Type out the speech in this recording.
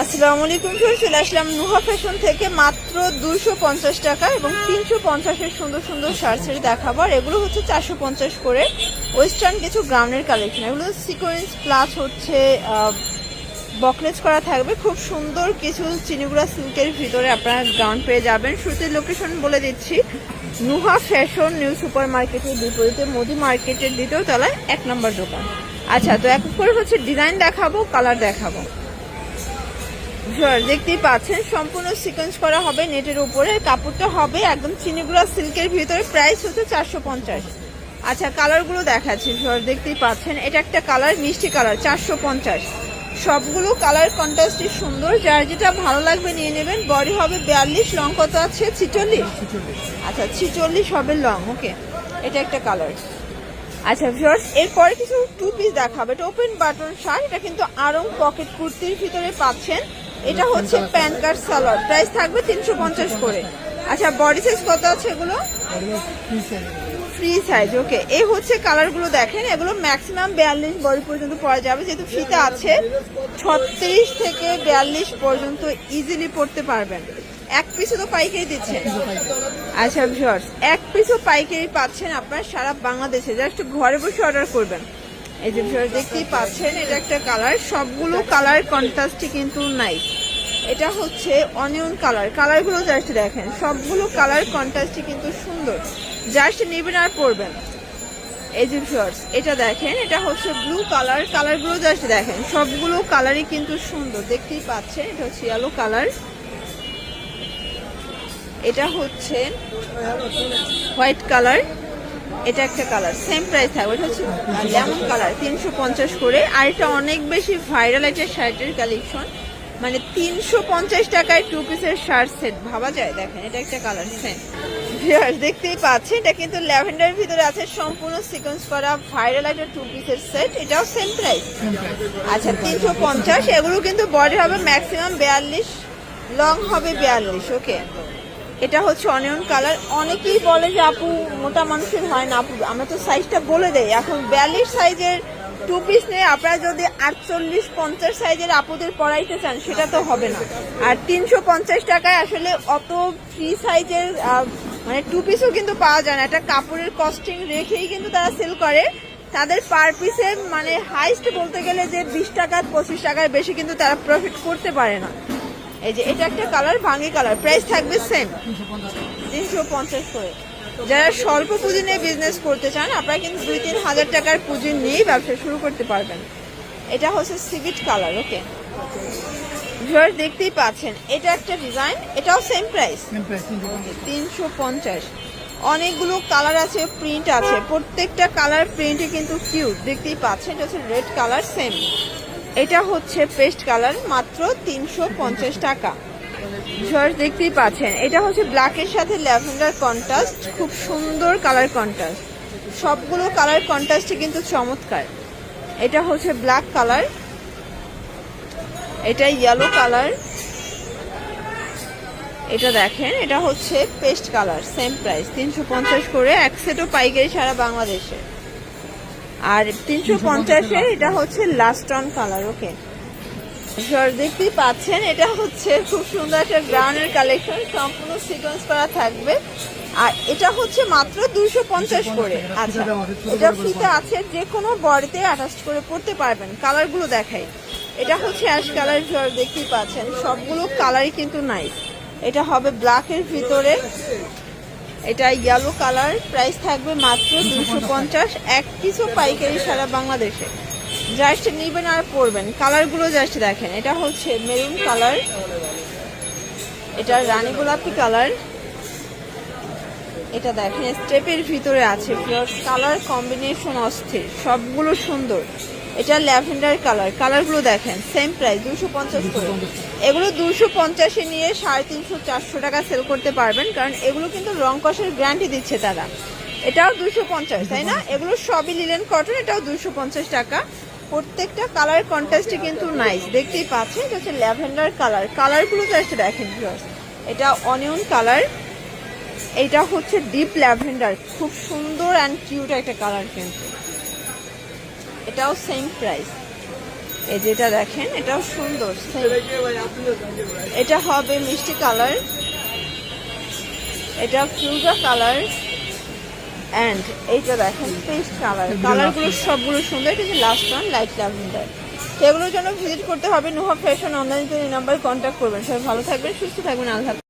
আসসালামু আলাইকুম ফির চলে আসলাম নুহা ফ্যাশন থেকে মাত্র দুশো পঞ্চাশ টাকা এবং তিনশো পঞ্চাশের সুন্দর সুন্দর শার্ট শাড়ি দেখাবো। আর এগুলো হচ্ছে চারশো পঞ্চাশ করে ওয়েস্টার্ন কিছু গ্রাউন্ডের কালেকশন এগুলো সিকোয়েন্স প্লাস হচ্ছে বকলেজ করা থাকবে। খুব সুন্দর কিছু চিনিগুড়া সিল্কের ভিতরে আপনারা গ্রাউন্ড পেয়ে যাবেন। শুরুতে লোকেশন বলে দিচ্ছি। নুহা ফ্যাশন নিউ সুপার মার্কেটের বিপরীতে, মোদি মার্কেটের দ্বিতীয় তলায় এক নম্বর দোকান। আচ্ছা তো এক করে হচ্ছে ডিজাইন দেখাবো কালার দেখাবো। দেখতেই পাচ্ছেন, সম্পূর্ণ সিকোয়েন্স করা হবে নেটের উপরে, কাপড়টা হবে একদম চিনিগুড়া সিল্কের ভিতরে প্রাইস হচ্ছে চারশো পঞ্চাশ। আচ্ছা কালারগুলো দেখাচ্ছি দেখতেই পাচ্ছেন, এটা একটা কালার মিষ্টি কালার চারশো পঞ্চাশ। সবগুলো কালার কন্ট্রাস্টই সুন্দর, যার যেটা ভালো লাগবে নিয়ে নেবেন বডি হবে বিয়াল্লিশ লং কত আছে? ছিচল্লিশ? আচ্ছা ছিচল্লিশ হবে লং ওকে এটা একটা কালার আচ্ছা ভিউয়ার্স এরপরে কিছু টু পিস দেখাবে, এটা ওপেন বাটন শার্ট, এটা কিন্তু আরং পকেট কুর্তির ভিতরে পাচ্ছেন। এটা হচ্ছে প্যান কার্ড সালোয়ার। প্রাইস থাকবে তিনশো পঞ্চাশ করে। আচ্ছা বডি সাইজ কত আছে এগুলো? ফ্রি সাইজ ওকে এই হচ্ছে কালারগুলো দেখেন, এগুলো ম্যাক্সিমাম বিয়াল্লিশ বডি পর্যন্ত পরা যাবে। যেহেতু ফিতে আছে, ছত্রিশ থেকে বিয়াল্লিশ পর্যন্ত ইজিলি পড়তে পারবেন। এক পিসও তো পাইকারি দিচ্ছেন। আচ্ছা ভিউয়ার্স এক পিসও পাইকারি পাচ্ছেন আপনার সারা বাংলাদেশে। জাস্ট ঘরে বসে অর্ডার করবেন। এই যে ভিউয়ার্স দেখতেই পাচ্ছেন, এটা একটা কালার। সবগুলো কালার কন্ট্রাস্টই কিন্তু নাই। এটা হচ্ছে অনিয়ন কালার কালারগুলো জাস্ট দেখেন, সবগুলো কালার কন্ট্রাস্টই কিন্তু সুন্দর। জাস্ট নেবেন আর পরবেন। এই যে ভিউয়ার্স, এটা দেখেন, এটা হচ্ছে ব্লু কালার কালারগুলো জাস্ট দেখেন, সবগুলো কালারই কিন্তু সুন্দর। দেখতেই পাচ্ছেন, এটা হচ্ছে ইয়েলো কালার এটা হচ্ছে হোয়াইট কালার এটা একটা কালার সেম প্রাইস থাকবে, এটা হচ্ছে লেমন কালার তিনশো পঞ্চাশ করে। আর এটা অনেক বেশি ভাইরাল একটা শার্টের কালেকশন মানে তিনশো পঞ্চাশ টাকায় টু পিসের শার্ট সেট ভাবা যায়? দেখেন, এটা একটা কালার সেম দেখতেই পাচ্ছেন, এটা কিন্তু ল্যাভেন্ডারের ভিতরে আছে, সম্পূর্ণ সিকোয়েন্স করা ভাইরাল একটা টু পিসের সেট এটাও সেম প্রাইস আচ্ছা তিনশো পঞ্চাশ, এগুলো কিন্তু বডি হবে ম্যাক্সিমাম বিয়াল্লিশ লং হবে বিয়াল্লিশ ওকে এটা হচ্ছে অনিয়ন কালার। অনেকেই বলে যে আপু, মোটা মানুষের হয় না আপু। আমরা তো সাইজটা বলে দেই। এখন বিয়াল্লিশ সাইজের টু পিস নিয়ে আপনারা যদি আটচল্লিশ পঞ্চাশ সাইজের আপুদের পরাইতে চান, সেটা তো হবে না। আর তিনশো পঞ্চাশ টাকায় আসলে অত ফ্রি সাইজের মানে টু পিসও কিন্তু পাওয়া যায় না। একটা কাপড়ের কস্টিং রেখেই কিন্তু তারা সেল করে। তাদের পার পিসে মানে হাইস্ট বলতে গেলে যে বিশ টাকা, পঁচিশ টাকার বেশি কিন্তু তারা প্রফিট করতে পারে না। এই যে এটা একটা কালার ভাঙি কালার। প্রাইস থাকবে সেম তিনশো পঞ্চাশ করে। যারা স্বল্প পুঁজি নিয়ে বিজনেস করতে চান আপনারা কিন্তু দুই তিন হাজার টাকার পুঁজি নিয়েই ব্যবসা শুরু করতে পারবেন। এটা হচ্ছে সিভিট কালার ওকে ভিউয়ার দেখতেই পাচ্ছেন এটা একটা ডিজাইন এটাও সেম প্রাইস তিনশো পঞ্চাশ। অনেকগুলো কালার আছে প্রিন্ট আছে। প্রত্যেকটা কালার প্রিন্টে কিন্তু কিউট দেখতেই পাচ্ছেন এটা হচ্ছে রেড কালার সেম এটা হচ্ছে পেস্ট কালার, মাত্র তিনশো পঞ্চাশ টাকা। জর্জ দেখতেই পাচ্ছেন, এটা হচ্ছে ব্ল্যাকের সাথে ল্যাভেন্ডার কন্ট্রাস্ট খুব সুন্দর কালার কন্ট্রাস্ট সবগুলো কালার কন্ট্রাস্টই কিন্তু চমৎকার। এটা হচ্ছে ব্ল্যাক কালার এটা ইয়েলো কালার এটা দেখেন, এটা হচ্ছে পেস্ট কালার সেম প্রাইস তিনশো পঞ্চাশ করে, এক সেটও পাইকারি সারা বাংলাদেশে। আর তিনশো পঞ্চাশের এটা হচ্ছে লাস্ট অন কালার ওকে দেখতেই পাচ্ছেন, এটা হচ্ছে খুব সুন্দর একটা গ্রাউন্ডের কালেকশন সম্পূর্ণ সিকোয়েন্স করা থাকবে। আর এটা হচ্ছে মাত্র দুইশো পঞ্চাশ করে। আচ্ছা এটা ফ্রিতে আছে, যে কোনো বডিতে অ্যাটাচ করে পড়তে পারবেন। কালারগুলো দেখাই। এটা হচ্ছে অ্যাশ কালার দেখতেই পাচ্ছেন। সবগুলো কালারই কিন্তু নাই এটা হবে ব্ল্যাকের ভিতরে। এটা ইয়েলো কালার প্রাইস থাকবে মাত্র দুশো পঞ্চাশ, এক কিছু পাইকারি সারা বাংলাদেশে। জাস্ট নিবেন আর পরবেন। কালারগুলো জাস্ট দেখেন। এটা হচ্ছে মেরুন কালার এটা রানী গোলাপি কালার এটা দেখেন স্টেপের ভিতরে আছে। কালার কম্বিনেশন অস্থির। সবগুলো সুন্দর। এটা ল্যাভেন্ডার কালার। কালারগুলো দেখেন সেম প্রাইস দুশো পঞ্চাশ করে। এগুলো দুশো পঞ্চাশে নিয়ে সাড়ে তিনশো চারশো টাকা সেল করতে পারবেন, কারণ এগুলো কিন্তু রং কষের গ্যারান্টি দিচ্ছে তারা। এটাও দুশো পঞ্চাশ, তাই না? এগুলো সবই লিলেন কটন এটাও দুশো পঞ্চাশ টাকা। প্রত্যেকটা কালার কন্ট্রাস্টে কিন্তু নাইস দেখতেই পাচ্ছেন, এটা হচ্ছে ল্যাভেন্ডার কালার। কালারগুলো জাস্ট দেখেন এটা অনিয়ন কালার এটা হচ্ছে ডিপ ল্যাভেন্ডার খুব সুন্দর অ্যান্ড কিউট একটা কালার কিন্তু। এটাও সেম প্রাইস এই যেটা দেখেন এটাও সুন্দর এটা হবে মিষ্টি কালার। এটা ফিউজা কালার। অ্যান্ড এইটা দেখেন পেস্ট কালার। কালারগুলো সবগুলো সুন্দর এটা লাস্ট ওয়ান লাইট ল্যাভেন্ডার এগুলোর জন্য ভিজিট করতে হবে Nuha fashion online number contact করবেন। সবাই ভালো থাকবেন সুস্থ থাকবেন আল্লাহ।